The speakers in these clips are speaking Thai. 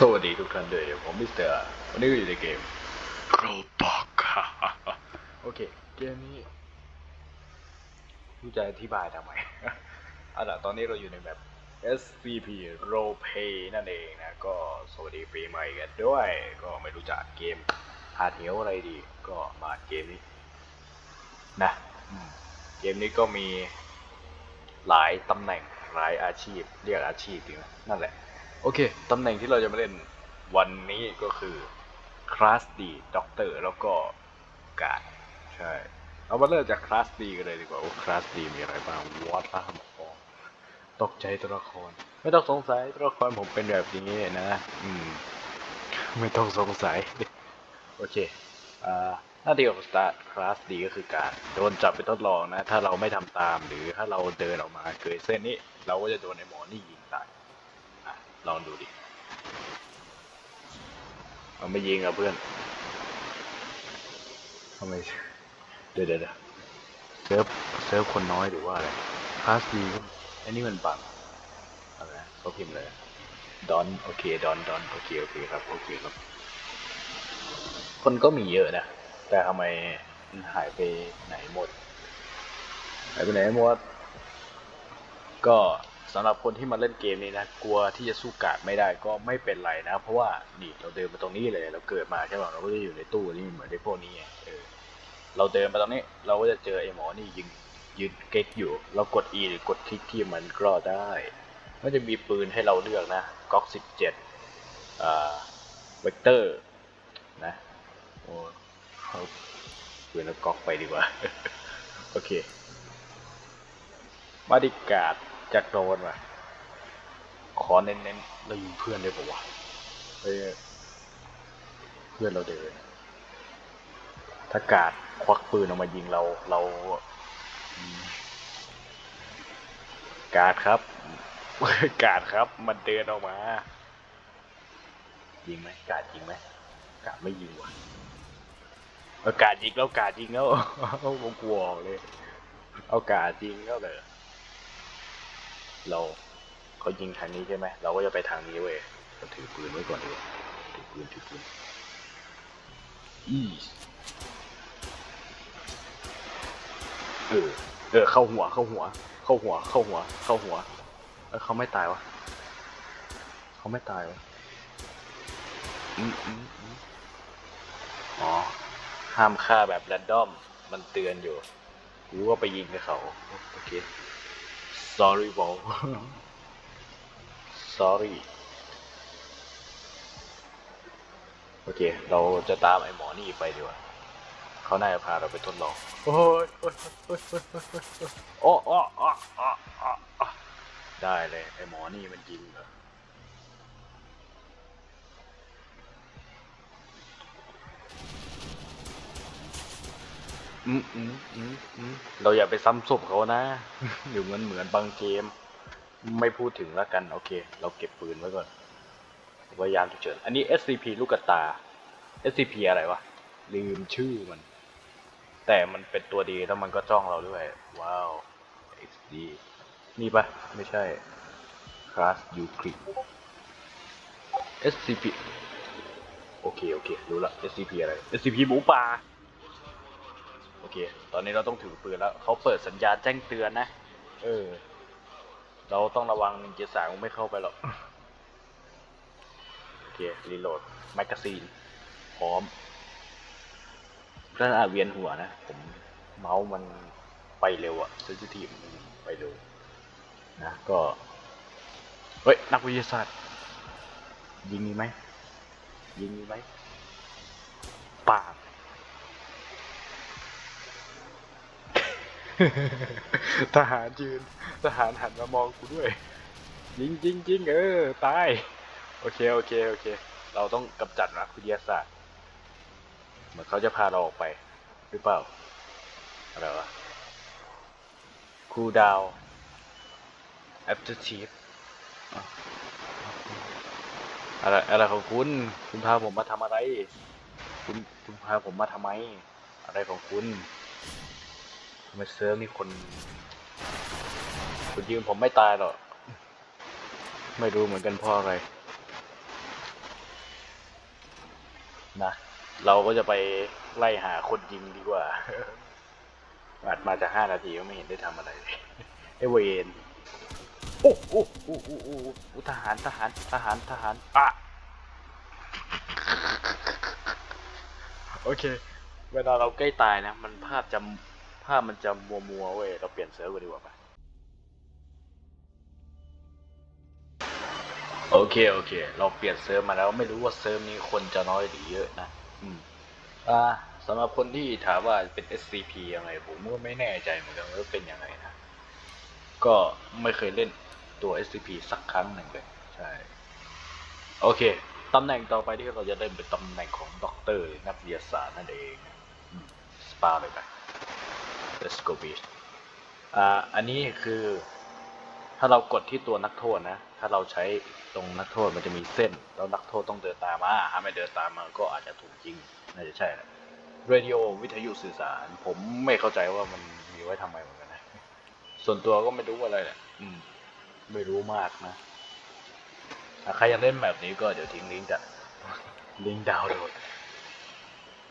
สวัสดีทุกท่านด้วยผมมิสเตอร์วันนี้ก็อยู่ในเกม Roblox โอเค เกมนี้รู้จะอธิบายทำไมเอาล่ะตอนนี้เราอยู่ในแบบ SCP Roleplay นั่นเองนะ ก็สวัสดีปีใหม่กันด้วย ก็ไม่รู้จักเกมหาดเหวอะไรดี ก็มาเกมนี้ นะอืมเกมนี้ก็มีหลายตำแหน่งหลายอาชีพ เรียกอาชีพดีไหมนั่นแหละ โอเค ตำแหน่งที่เราจะมาเล่นวันนี้ก็คือคลาสดีด็อกเตอร์แล้วก็การใช่ เอามาเริ่มจากคลาสดีกันเลยดีกว่าว่าคลาสดีมีอะไรบ้างวอตล่าหมอตกใจตัวละคร ไม่ต้องสงสัยตัวละครผมเป็นแบบนี้นะ อืม ไม่ต้องสงสัย โอเค อ่าหน้าที่ของ Start Class D ก็คือการโดนจับไปทดลองนะ ถ้าเราไม่ทำตามหรือถ้าเราเดินออกมาเกิดเส้นนี้ เราก็จะโดนไอ้หมอนี่ยิงตาย ลองดูดิเอาไม่ยิงอะเพื่อนทำไมเดี๋ยวเดี๋ยวเดี๋ยวเซิร์ฟเซิร์ฟคนน้อยหรือว่าอะไร Class D ก็อันนี้มันบังอะไรนะเขาพิมพ์เลยดอนโอเคดอนดอนโอเคโอเคครับโอเคครับ คนก็มีเยอะนะ แต่ทำไมมันหายไปไหนหมดหายไปไหนหมดก็ สำหรับคนที่มาเล่นเกมนี้นะกลัวที่จะสู้กาดไม่ได้ก็ไม่เป็นไรนะ เพราะว่านี่เราเดินมาตรงนี้เลย เราเกิดมาใช่ป่ะเราก็จะอยู่ในตู้นี่เหมือนในพวกนี้เออเราเดินมาตรงนี้ เราก็จะเจอไอ้หมอนี่ยืนยืนเก๊กอยู่ เรากด E หรือกดคลิกที่มันก็ได้มันจะมีปืนให้เราเลือกนะก๊อกสิบเจ็ดอ่าเวกเตอร์นะโอ้เปืนแล้วก๊อกไปดีกว่า โอเคมาดิการด จากโดนว่ะ ขอเน้นๆเรายิงเพื่อนได้ปะวะเฮ้ยเพื่อนเราเดินถ้ากาดควักปืนออกมายิงเราเราอืมกาดครับ กาดครับ มันเดินออกมา ยิงไหมกาดยิงไหมกาดไม่ยิงว่ะเอากาดยิงแล้วกาดยิงแล้วผมกลัวออกเลย เอากาดยิงแล้วเลย เราเขายิงทางนี้ใช่ไหมเราก็จะไปทางนี้เว้ยเราถือปืนไว้ก่อนดีกว่าถือปืนถือปืนอีเออเออเข้าหัวเข้าหัว เข้าหัว เข้าหัว เข้าหัวเออเขาไม่ตายวะเขาไม่ตายวะอืมอืมอืมอ๋อห้ามฆ่าแบบแรนดอม มันเตือนอยู่กูก็ไปยิงกับเขาโอเค sorry บอก sorry โอเค เราจะตามไอ้หมอนี่ไปดีกว่า เขาน่าจะพาเราไปทดลอง โอ้ยโอ้ยโอ้ยโอ้ยโอ้ยโอ้ยโอ้ยได้เลย ไอ้หมอนี่มันจริงเหรอ อืมอืมอืมอืมเราอย่าไปซ้ำศพเขานะ เดี๋ยวมันเหมือนบางเกม ไม่พูดถึงแล้วกัน โอเค เราเก็บปืนไว้ก่อนพยายามฉุกเฉินอันนี้ SCP ลูกกระตา SCP อะไรวะ ลืมชื่อมัน แต่มันเป็นตัวดีแล้วมันก็จ้องเราด้วย ว้าว XD นี่ปะไม่ใช่ Class Euclid SCP โอเค โอเค รู้ละ SCP อะไร SCP หมูป่า โอเค ตอนนี้เราต้องถือปืนแล้ว เขาเปิดสัญญาณแจ้งเตือนนะ เออ เราต้องระวังเจสางไม่เข้าไปหรอก โอเค รีโหลด แมกกาซีน พร้อมถ้าอาจเวียนหัวนะ ผมเมาส์มันไปเร็วอะเซนซิทีฟมันไปเร็วนะ ก็ เฮ้ย นักวิทยาศาสตร์ ยิงมีไหม ยิงมีไหมปาก ทหารยืน ทหารหันมามองกูด้วย ยิงจริงจริงเออ ตาย โอเค โอเค โอเค เราต้องกำจัดนักวิทยาศาสตร์ เหมือนเขาจะพาเราออกไป หรือเปล่า อะไรวะคูดาว aptitude อะอะไรอะไรของคุณ คุณพาผมมาทำอะไร คุณคุณพาผมมาทำไม อะไรของคุณ ไมเซิร์ฟนี่คนคุณยืมผมไม่ตายหรอก ไม่รู้เหมือนกันเพราะอะไร นะ เราก็จะไปไล่หาคนยิงดีกว่าอัดมาจะห้านาทีก็ไม่เห็นได้ทำอะไรเลยไอเวนโอ้โอ้โอ้โอ้โอ้โอ้ทหารทหารทหารทหารอะโอเค เวลาเราใกล้ตายนะ มันภาพจะ ภาพมันจะมัวมัวเว้ย เราเปลี่ยนเซิร์ฟกันดีกว่าไปโอเค โอเค เราเปลี่ยนเซิร์ฟมาแล้วไม่รู้ว่าเซิร์ฟนี้คนจะน้อยหรือเยอะนะ อืม อ่าสำหรับคนที่ถามว่าเป็น SCP ยังไงผมก็ไม่แน่ใจเหมือนกันว่าเป็นยังไงนะ ก็ไม่เคยเล่นตัว SCP สักครั้งหนึ่งเลย ใช่ โอเค ตำแหน่งต่อไปที่เราจะเล่นเป็นตำแหน่งของด็อกเตอร์นักวิทยาศาสตร์นั่นเอง สปาเลยไป Let's go beach อ่าอันนี้คือถ้าเรากดที่ตัวนักโทษนะ ถ้าเราใช้ตรงนักโทษมันจะมีเส้น แล้วนักโทษต้องเดินตามมา ถ้าไม่เดินตามมาก็อาจจะถูกยิง น่าจะใช่แหละเรดิโอวิทยุสื่อสาร ผมไม่เข้าใจว่ามันมีไว้ทำไมเหมือนกันนะ ส่วนตัวก็ไม่รู้อะไรแหละอืม ไม่รู้มากนะใครอยากเล่นแบบนี้ก็เดี๋ยวทิ้งลิงก์จากลิงก์ดาวน์โหลด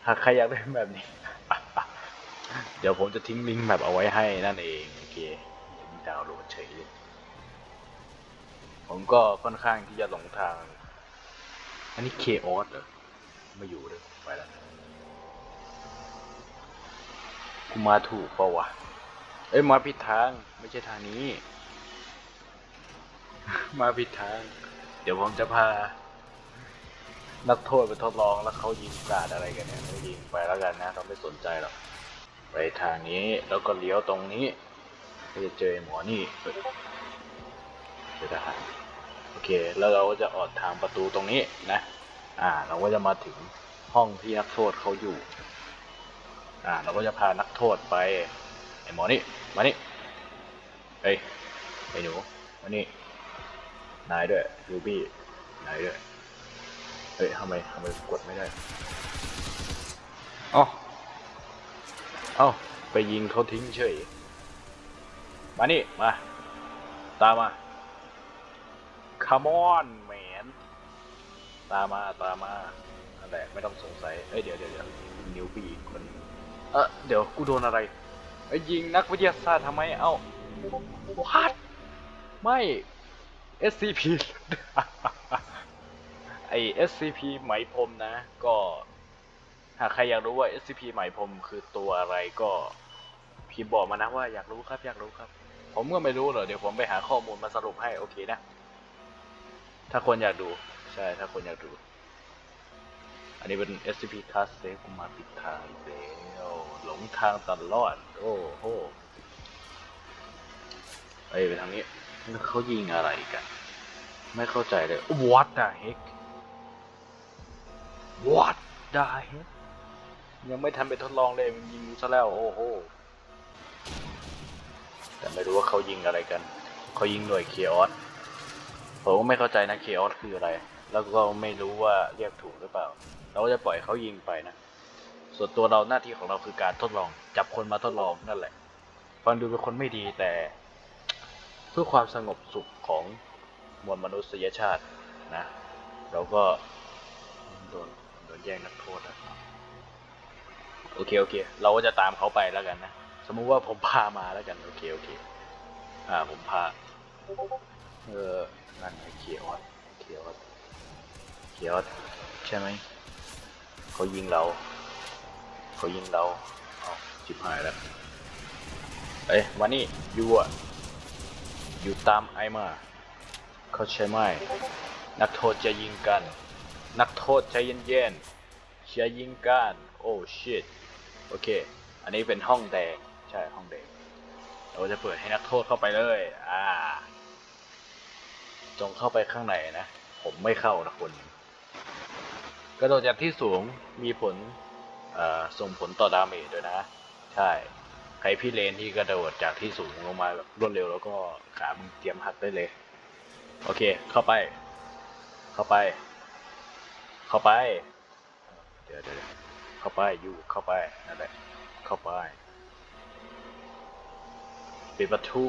หากใครอยากเล่นแบบนี้ เดี๋ยวผมจะทิ้งลิงก์แบบเอาไว้ให้นั่นเองโอเคลิงก์ดาวน์โหลดเฉยผมก็ค่อนข้างที่จะหลงทาง อันนี้เคออสเหรอไม่อยู่เลยไปแล้วกูมาถูกเปล่าวะเอ้ยมาผิดทางไม่ใช่ทางนี้ มาผิดทาง เดี๋ยวผมจะพา นักโทษไปทดลองแล้วเขายิงกราดอะไรกันเนี่ยเขายิงไปแล้วกันนะเราไม่สนใจหรอก ไปทางนี้แล้วก็เลี้ยวตรงนี้ก็จะเจอหมอนี่เจอทหารโอเค แล้วเราก็จะออกทางประตูตรงนี้นะ อ่า เราก็จะมาถึงห้องที่นักโทษเขาอยู่ อ่า เราก็จะพานักโทษไปไอ้หมอนี่ มานี่เฮ้ยไอ้หนูมานี่ นายด้วยรูบี้ นายด้วย เฮ้ยทำไมทำไมกดไม่ได้อ้า เอ้า ไปยิงเขาทิ้งเฉย มานี่ มา ตามมา come on man ตามมา ตามมานั่นแหละไม่ต้องสงสัย เอ้ย เดี๋ยวเดี๋ยวเดี๋ยวนิ้วบี้คนเออเดี๋ยว กูโดนอะไรไอ้ยิงนักวิทยาศาสตร์ทำไม เอ้า what ไม่ SCP ไอ SCP ไหมพรมนะ ก็ หากใครอยากรู้ว่า SCP ไหมพรมคือตัวอะไรก็พิมพ์บอกมานะว่าอยากรู้ครับอยากรู้ครับ ผมก็ไม่รู้เหรอเดี๋ยวผมไปหาข้อมูลมาสรุปให้โอเคนะ ถ้าคนอยากดู ใช่ถ้าคนอยากดู อันนี้เป็น SCP Class Safe กูมาผิดทางแล้วหลงทางตลอด โอ้โหเอ้ยไปทางนี้เขายิงอะไรกัน ไม่เข้าใจเลย What the heck What the heck ยังไม่ทันไปทดลองเลยมันยิงกูซะแล้วโอ้โหแต่ไม่รู้ว่าเขายิงอะไรกันเขายิงหน่วยเคออสผมก็ไม่เข้าใจนะเคออสคืออะไร แล้วก็ไม่รู้ว่าเรียกถูกหรือเปล่า เราก็จะปล่อยเขายิงไปนะ ส่วนตัวเราหน้าที่ของเราคือการทดลอง จับคนมาทดลองนั่นแหละฟังดูเป็นคนไม่ดีแต่ เพื่อความสงบสุขของมวลมนุษยชาตินะ เราก็โดนโดนแย่งนักโทษนะ โอเค โอเค เราก็จะตามเขาไปแล้วกันนะ สมมุติว่าผมพามาแล้วกัน โอเค โอเค อ่า ผมพา เออนั่นไงเคียออสเคียออสเคียออสใช่ไหม เขายิงเรา เขายิงเราเอาชิบหายแล้ว เอ้ยมานี่ยูอะอยู่ตามไอมาเขาใช่ไหม นักโทษจะยิงกัน นักโทษใจเย็นๆจะยิงกัน โอ้ชิต โอเค อันนี้เป็นห้องแดง ใช่ห้องแดง เราจะเปิดให้นักโทษเข้าไปเลย อ่า จงเข้าไปข้างในนะ ผมไม่เข้านะคนกระโดดจากที่สูงมีผลส่งผลต่อดาเมจด้วยนะ ใช่ ใครพี่เลนที่กระโดดจากที่สูงลงมาแบบรวดเร็วแล้วก็ขามึงเตรียมหักได้เลย โอเค เข้าไป เข้าไป เข้าไป เดี๋ยวเดี๋ยว เข้าไปอยู่เข้าไปนั่นแหละเข้าไปปิดประตู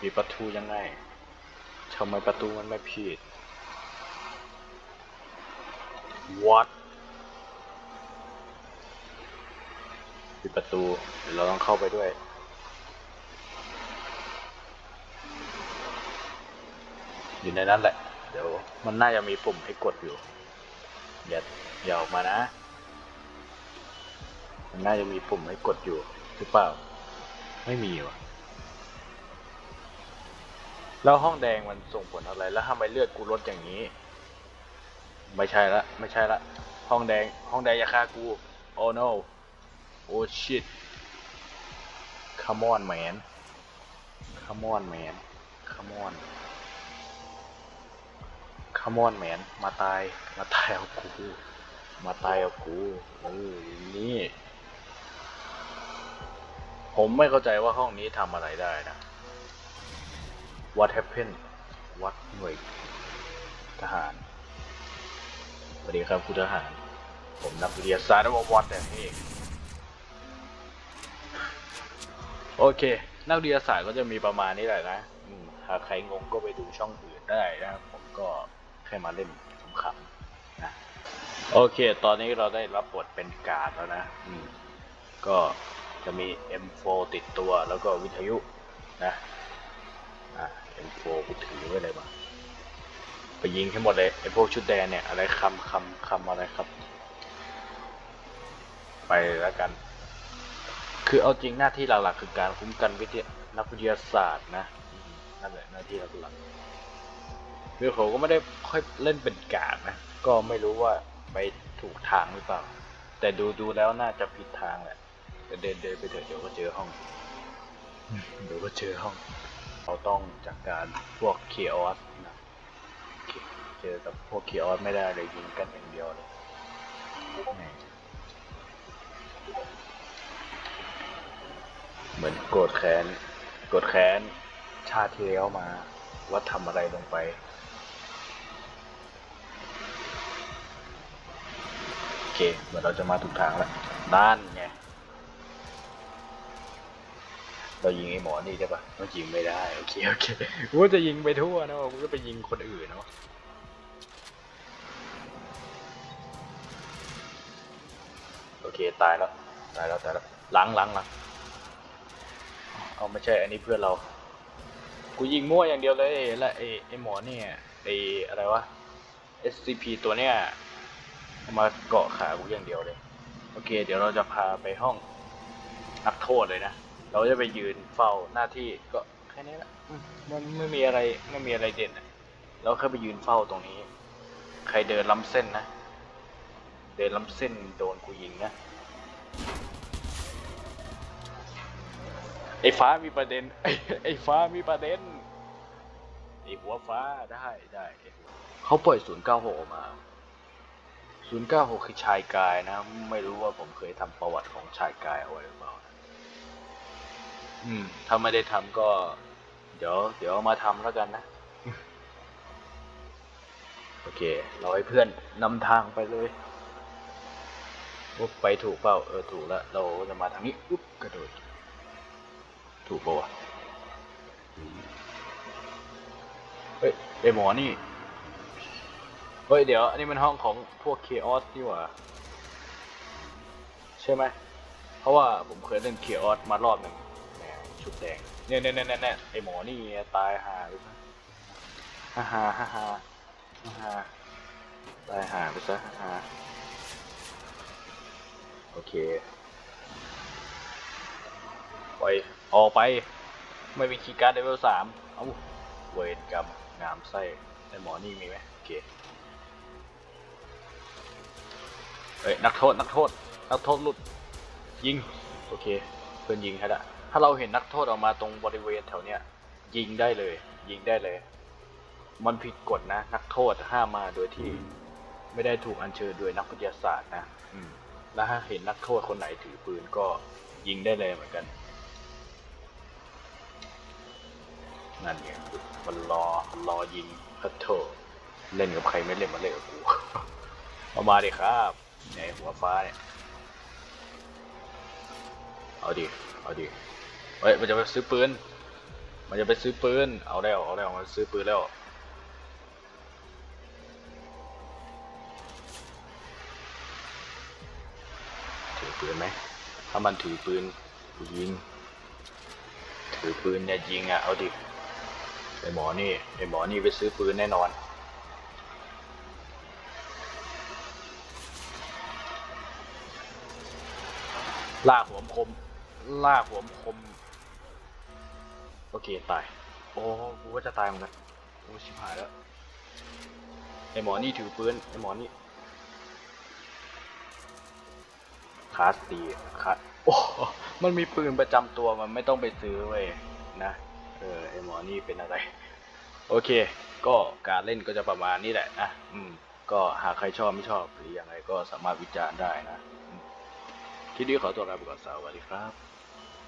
ปิดประตูยังไงทำไมประตูมันไม่ผิด what ปิดประตูเดี๋ยวเราต้องเข้าไปด้วย อยู่ในนั้นแหละ เดี๋ยวมันน่าจะมีปุ่มให้กดอยู่ อย่าอย่าออกมานะ มันน่าจะมีปุ่มให้กดอยู่หรือเปล่า ไม่มีวะแล้วห้องแดงมันส่งผลอะไรแล้วทำไมเลือดกูลดอย่างนี้ ไม่ใช่ละไม่ใช่ละ ห้องแดงห้องแดงอย่าฆ่ากู oh no oh shit come on man come on man come on come on man มาตาย มาตายเอากู มาตายเอากูเอออย่างนี้ ผมไม่เข้าใจว่าห้องนี้ทำอะไรได้นะ What happened What หน่วยทหาร สวัสดีครับคุณทหาร ผมนักวิทยาศาสตร์วอตแต่เองโอเค นักวิทยาศาสตร์ก็จะมีประมาณนี้แหละนะอืมถ้าใครงงก็ไปดูช่องอื่นได้นะ ผมก็แค่มาเล่นขำๆนะ โอเค ตอนนี้เราได้รับบทเป็นการ์ดแล้วนะ ก็ จะมี M4 ติดตัวแล้วก็วิทยุนะอะ M4 กูถือไว้เลยมาไปยิงให้หมดเลยไอพวกชุดแดงเนี่ยอะไรคำคำคำอะไรครับ ไปแล้วกัน คือเอาจริงหน้าที่หลักๆคือการคุ้มกันวิทยานักวิทยาศาสตร์นะนั่นแหละหน้าที่หลักๆคือผมก็ไม่ได้ค่อยเล่นเป็นการดนะ ก็ไม่รู้ว่าไปถูกทางหรือเปล่า แต่ดูดูแล้วน่าจะผิดทางแหละ เดินเดินไปเถอะเดี๋ยวก็เจอห้อง เดี๋ยวก็เจอห้อง เราต้องจัดการพวกเคออสนะเจอกับพวกเคออสไม่ได้เลยยิงกันอย่างเดียวเลยแหม่เหมือนโกรธแค้นโกรธแค้นชาติที่แล้วมาว่าทำอะไรลงไปโอเคเหมือนเราจะมาถูกทางแล้วด้านไง เรายิงไอ้หมอนี่ใช่ปะมันยิงไม่ได้ โอเค โอเคกูว่าจะยิงไปทั่วนะกูก็ไปยิงคนอื่นเนาะโอเค ตายแล้ว ตายแล้ว ตายแล้วหลังหลังหลังเอาไม่ใช่ อันนี้เพื่อนเรา กูยิงมั่วอย่างเดียวเลย และไอ้ไอ้หมอเนี่ยไอ้อะไรวะ SCP ตัวเนี้ยเอามาเกาะขากูอย่างเดียวเลย โอเค เดี๋ยวเราจะพาไปห้องนักโทษเลยนะ เราจะไปยืนเฝ้าหน้าที่ก็แค่นี้แหละมันไม่มีอะไรไม่มีอะไรเด่นอะเราแค่ไปยืนเฝ้าตรงนี้ ใครเดินล้ำเส้นนะ เดินล้ำเส้นโดนกูยิงนะไอ้ฟ้ามีประเด็นไอ้ไอ้ฟ้ามีประเด็นไอ้หัวฟ้าได้ได้เขาปล่อย096ออกมา096คือชายกายนะ ไม่รู้ว่าผมเคยทำประวัติของชายกายเอาไว้หรือเปล่า อืม ถ้าไม่ได้ทำก็ เดี๋ยว เดี๋ยวเอามาทำแล้วกันนะ โอเค เราให้เพื่อนนำทางไปเลยว่าไปถูกเปล่า เออ ถูกแล้ว เราจะมาทางนี้อุ๊บกระโดด ถูกปะวะอืมเฮ้ยไอหมอนี่ เฮ้ย เดี๋ยว อันนี้มันห้องของพวกเคออสนี่หว่า ใช่ไหม เพราะว่าผมเคยเล่นเคออสมารอบหนึ่งแหม ชุดแดงเนี่ยเนี่ยเนี่ยเนี่ยไอหมอนี่ตายหาไปซะฮ่าฮ่าฮ่าฮ่าฮ่าตายหาไปซะฮ่าโอเคไปอออกไป ไม่มีคีย์การ์ดเลเวลสามเอ้าเวรกรรมงามไส้ไอหมอนี่มีไหมโอเคเอ้ยนักโทษนักโทษนักโทษหลุดยิง โอเคเพื่อนยิงให้ละ ถ้าเราเห็นนักโทษออกมาตรงบริเวณแถวเนี้ยยิงได้เลย ยิงได้เลย มันผิดกฎนะ นักโทษห้ามมาโดยที่ไม่ได้ถูกอัญเชิญโดยนักวิทยาศาสตร์นะอืมแล้วถ้าเห็นนักโทษคนไหนถือปืนก็ยิงได้เลยเหมือนกันนั่นไงมันรอมันรอยิงพัทโทเล่นกับใครไม่เล่นมาเล่นกับกูเอามาดิครับไหนหัวฟ้าเนี่ย เอาดิ เอาดิ เฮ้ยมันจะไปซื้อปืน มันจะไปซื้อปืน เอาแล้ว เอาแล้ว มันซื้อปืนแล้ว ถือปืนไหม ถ้ามันถือปืนยิง ถือปืนเนี่ยยิงอะ เอาดิไอหมอนี่ไอหมอนี่ไปซื้อปืนแน่นอนล่าหัวคมล่าหัวคม โอเคตาย โอ้กูว่าจะตายเหมือนกันโอ้ชิบหายแล้วไอหมอนี่ถือปืนไอหมอนี่คลาสตีคาโอ้มันมีปืนประจำตัวมันไม่ต้องไปซื้อเว้ยนะเออไอหมอนี่เป็นอะไร โอเค ก็การเล่นก็จะประมาณนี้แหละนะอืม ก็หากใครชอบไม่ชอบหรือยังไงก็สามารถวิจารณ์ได้นะคลิปนี้ขอตัวลาไปก่อนสวัสดีครับ